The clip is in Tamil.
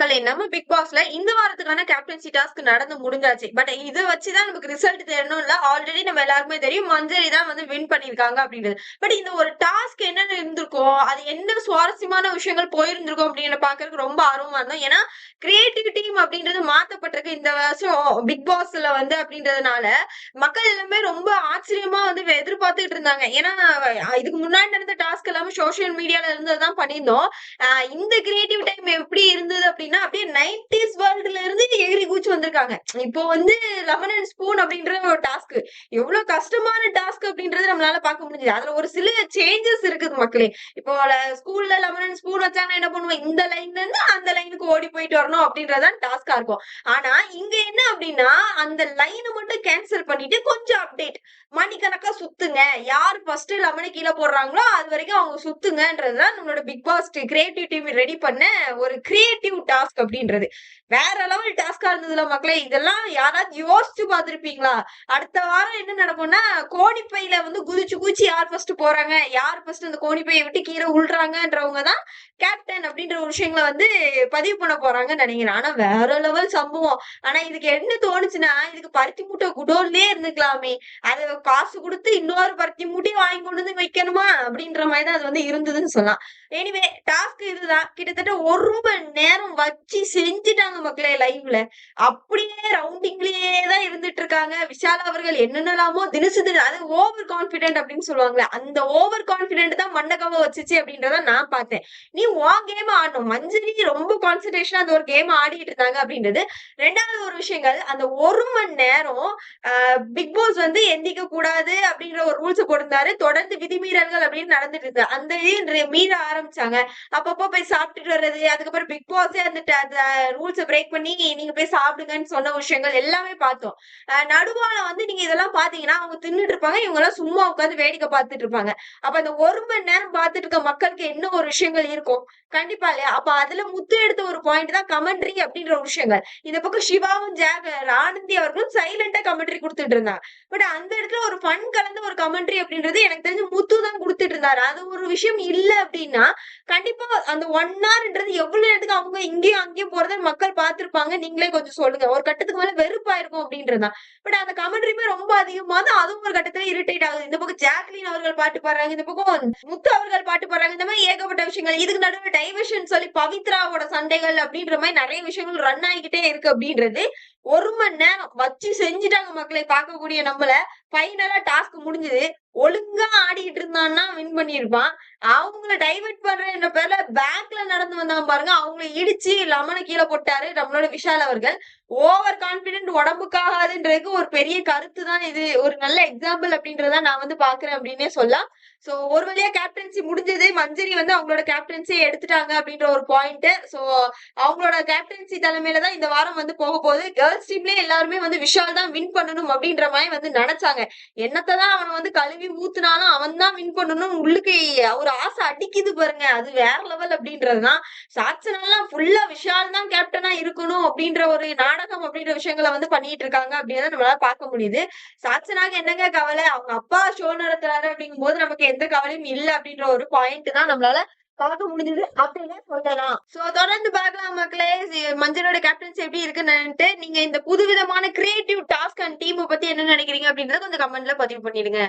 மக்களே நம்ம பிக் பாஸ்ல இந்த வாரத்துக்கான கேப்டன்சி டாஸ்க் நடந்து முடிஞ்சாச்சு. பட் இதை வச்சுதான் நமக்கு ரிசல்ட் தெரியணும் இல்ல ஆல்ரெடி நம்ம எல்லாருக்குமே தெரியும் மஞ்சரி தான் வந்து வின் பண்ணிருக்காங்க அப்படின்றது. பட் இந்த ஒரு டாஸ்க் என்னென்ன இருந்திருக்கும் அது என்ன சுவாரஸ்யமான விஷயங்கள் போயிருந்திருக்கும் அப்படின்னு பாக்குறதுக்கு ரொம்ப ஆர்வமா இருந்தோம். ஏன்னா கிரியேட்டிவ் டீம் அப்படின்றது மாத்தப்பட்டிருக்கு இந்த வருஷம் பிக் பாஸ்ல வந்து அப்படின்றதுனால. மக்கள் எல்லாமே ரொம்ப ஆச்சரியமா வந்து எதிர்பார்த்துட்டு இருந்தாங்க. ஏன்னா இதுக்கு முன்னாடி நடந்த டாஸ்க் எல்லாமே சோசியல் மீடியால இருந்ததுதான் பண்ணியிருந்தோம். இந்த கிரியேட்டிவ் அப்படின்னா அப்படியே நைன்டிஸ் வேர்ல்டுல இருந்து எகிரி கூச்சு வந்திருக்காங்க. இப்போ வந்து லெமன் அண்ட் ஸ்பூன் அப்படின்ற ஒரு டாஸ்க் எவ்வளவு கஷ்டமான டாஸ்க் அப்படின்றது நம்மளால பார்க்க முடிஞ்சது. அதுல ஒரு சில சேஞ்சஸ் இருக்குது மக்களே. இப்போ ஸ்கூல்ல லெமன் அண்ட் ஸ்பூன் வச்சாங்கன்னா என்ன பண்ணுவோம்? இந்த லைன்ல இருந்து அந்த லைனுக்கு ஓடி போயிட்டு வரணும் அப்படின்றதான் டாஸ்கா இருக்கும். ஆனா இங்க என்ன அப்படின்னா அந்த லைனை மட்டும் கேன்சல் பண்ணிட்டு கொஞ்சம் அப்டேட் மணிக்கணக்கா சுத்துங்க. யார் ஃபர்ஸ்ட் லெமனை கீழே போடுறாங்களோ அது வரைக்கும் அவங்க சுத்துங்கன்றதுதான் நம்மளோட Bigg Boss creative team ready பண்ண ஒரு கிரியேட்டிவ் டாஸ்க் அப்படின்றது. வேற லெவல் டாஸ்கா இருந்ததுல மக்களே இதெல்லாம் யாராவது யோசிச்சு பார்த்திருப்பீங்களா? அடுத்த வாரம் என்ன நடக்கும்னா கோணிப்பையில வந்து குதிச்சு குதிச்சு யார் ஃபர்ஸ்ட் போறாங்க? யார் ஃபர்ஸ்ட் அந்த கோணிப்பையை விட்டு கீழே உள்றாங்கன்றவங்க தான் கேப்டன் அப்படின்ற ஒரு விஷயங்களை வந்து பதிவு பண்ண போறாங்கன்னு நினைக்கிறேன். ஆனா வேற லெவல் சம்பவம். ஆனா இதுக்கு என்ன தோணுச்சுன்னா இதுக்கு பருத்தி மூட்டை குடோன்லயே இருந்துக்கலாமே. அது காசு கொடுத்து இன்னொரு பருத்தி முடி வாங்கி கொண்டு வந்து வைக்கணுமா? அப்படின்ற மாதிரி தான் அது வந்து இருந்ததுன்னு சொல்லலாம். எனிவே டாஸ்க் இதுதான். கிட்டத்தட்ட ஒரு மணி நேரம் வச்சு செஞ்சுட்டாங்க மக்களே லைவ்ல அப்படியே ரவுண்டிங்லயே தான் இருந்து இருக்காங்க விஷால் அவர்கள் என்னென்னலாமோ தினசு தினம் அது ஓவர் கான்பிடென்ட் அப்படின்னு சொல்லுவாங்களே அந்த ஓவர் கான்பிடென்ட் தான் மண்டகவ வச்சுச்சு அப்படின்றத நான் பார்த்தேன். நீ வா கேம் ஆடணும். மஞ்சரி ரொம்ப கான்சன்ட்ரேஷனா அந்த ஒரு கேம் ஆடிட்டு இருந்தாங்க அப்படின்றது. ரெண்டாவது ஒரு விஷயங்கள் அந்த ஒரு மணி நேரம் பிக் பாஸ் வந்து எந்திக்க கூடாது அப்படின்ற ஒரு ரூல்ஸ் போட்டிருந்தாரு தொடர்ந்து விதிமீறல்கள் அப்படின்னு நடந்துட்டு இருக்கு அந்த இது மீற ஆரம்பிச்சாங்க. அப்பப்போ போய் சாப்பிட்டுட்டு வர்றது அதுக்கப்புறம் பிக் பாஸே அந்த ரூல்ஸை பிரேக் பண்ணி நீங்க போய் சாப்பிடுங்கன்னு சொன்ன விஷயங்கள் எல்லாமே பார்த்தோம். நடுவால வந்து நீங்க இதெல்லாம் பாத்தீங்கன்னா அவங்க தின்னுட்டு இருப்பாங்க. இவங்க எல்லாம் சும்மா உட்காந்து வேடிக்கை பார்த்துட்டு இருப்பாங்க. அப்ப அந்த ஒரு மணி நேரம் பார்த்துட்டு இருக்க மக்களுக்கு என்ன ஒரு விஷயங்கள் இருக்கும்? கண்டிப்பா இல்லையா? அப்ப அதுல முத்து எடுத்த ஒரு பாயிண்ட் தான் கமெண்ட்ரி அப்படின்ற ஒரு விஷயங்கள். இந்த பக்கம் சிவாவும் ஜாக ஆனந்தி அவர்களும் சைலண்டா கமெண்ட்ரி கொடுத்துட்டு இருந்தாங்க. பட் அந்த இடத்துல ஒரு ஃபன் கலந்த ஒரு கமெண்ட்ரி அப்படின்றது எனக்கு தெரிஞ்சு முத்து தான் கொடுத்துட்டு இருந்தாரு. அது ஒரு விஷயம் இல்ல அப்படின்னா கண்டிப்பா அந்த ஒன் ஹவர்ன்றது எவ்வளவு நேரத்துக்கு அவங்க இங்கேயும் அங்கேயும் போறத மக்கள் பார்த்திருப்பாங்க. நீங்களே கொஞ்சம் சொல்லுங்க. ஒரு கட்டத்துக்கு மேல வெறுப்பாயிருக்கும் அப்படின்றதான் பட் அந்த கமெண்ட்ரியுமே ரொம்ப அதிகமா தான் அதுவும் ஒரு கட்டத்துல இரிட்டேட் ஆகுது. இந்த பக்கம் ஜாக்லின் அவர்கள் பாட்டு பாடுறாங்க இந்த பக்கம் முத்து அவர்கள் பாட்டு பாடுறாங்க. இந்த மாதிரி ஏகப்பட்ட விஷயங்கள். இதுக்கு நடுவில் டைவர்ஷன் சொல்லி பவித்ராவோட சண்டைகள் அப்படின்ற மாதிரி நிறைய விஷயங்கள் ரன் ஆகிக்கிட்டே இருக்கு அப்படின்றது. ஒரு மணி நேரம் வச்சு செஞ்சுட்டாங்க மக்களை பார்க்கக்கூடிய நம்மள. ஃபைனலா டாஸ்க் முடிஞ்சது. ஒழுங்கா ஆடிட்டு இருந்தான்னா வின் பண்ணிருப்பான் அவங்கள டைவர்ட் பண்ற பேர்ல பேக்ல நடந்து வந்தாங்க பாருங்க. அவங்கள இடிச்சு லெமனை கீழே போட்டாரு நம்மளோட விஷால் அவர்கள். ஓவர் கான்பிடென்ட் உடம்புக்காகாதுன்றதுக்கு ஒரு பெரிய கருத்து தான் இது. ஒரு நல்ல எக்ஸாம்பிள் அப்படின்றத நான் வந்து பாக்குறேன் அப்படின்னே சொல்லலாம். சோ ஒரு வழியா கேப்டன்சி முடிஞ்சது மஞ்சரி வந்து அவங்களோட கேப்டன்சியை எடுத்துட்டாங்க அப்படின்ற ஒரு பாயிண்ட் சோ அவங்களோட கேப்டன்சி தலைமையில தான் இந்த வாரம் வந்து போக போகுது. கேர்ள்ஸ் டீம்லயே எல்லாருமே வந்து விஷால் தான் வின் பண்ணணும் அப்படின்ற மாதிரி வந்து நினைச்சாங்க. என்னத்தான் அவன் வந்து கழுவி ஊத்துனாலும் அவன் தான் வின் பண்ணணும் உள்ளுக்கு ஒரு ஆசை அடிக்குது பாருங்க. அது வேற லெவல் அப்படின்றதுதான் சாட்சனெல்லாம் ஃபுல்லா விஷால் தான் கேப்டனா இருக்கணும் அப்படின்ற ஒரு நாடகம் அப்படின்ற விஷயங்களை வந்து பண்ணிட்டு இருக்காங்க அப்படின்னு நம்மளால பார்க்க முடியுது. சாட்சனாக என்னங்க கவலை? அவங்க அப்பா ஷோ நடத்துறாரு அப்படிங்கும் போது நமக்கு எந்த கவலையும் இல்ல அப்படின்ற ஒரு பாயிண்ட் தான் நம்மளால பார்க்க முடிஞ்சது அப்படின்னு சொல்லலாம். சோ தொடர்ந்து பார்க்கலாம் மக்களே. மஞ்சளோட கேப்டன்சி எப்படி இருக்குன்னு நீங்க இந்த புதுவிதமான கிரியேட்டிவ் டாஸ்க் அண்ட் டீம் பத்தி என்ன நினைக்கிறீங்க அப்படின்றத கொஞ்சம் கமெண்ட்ல பதிவு பண்ணிடுங்க.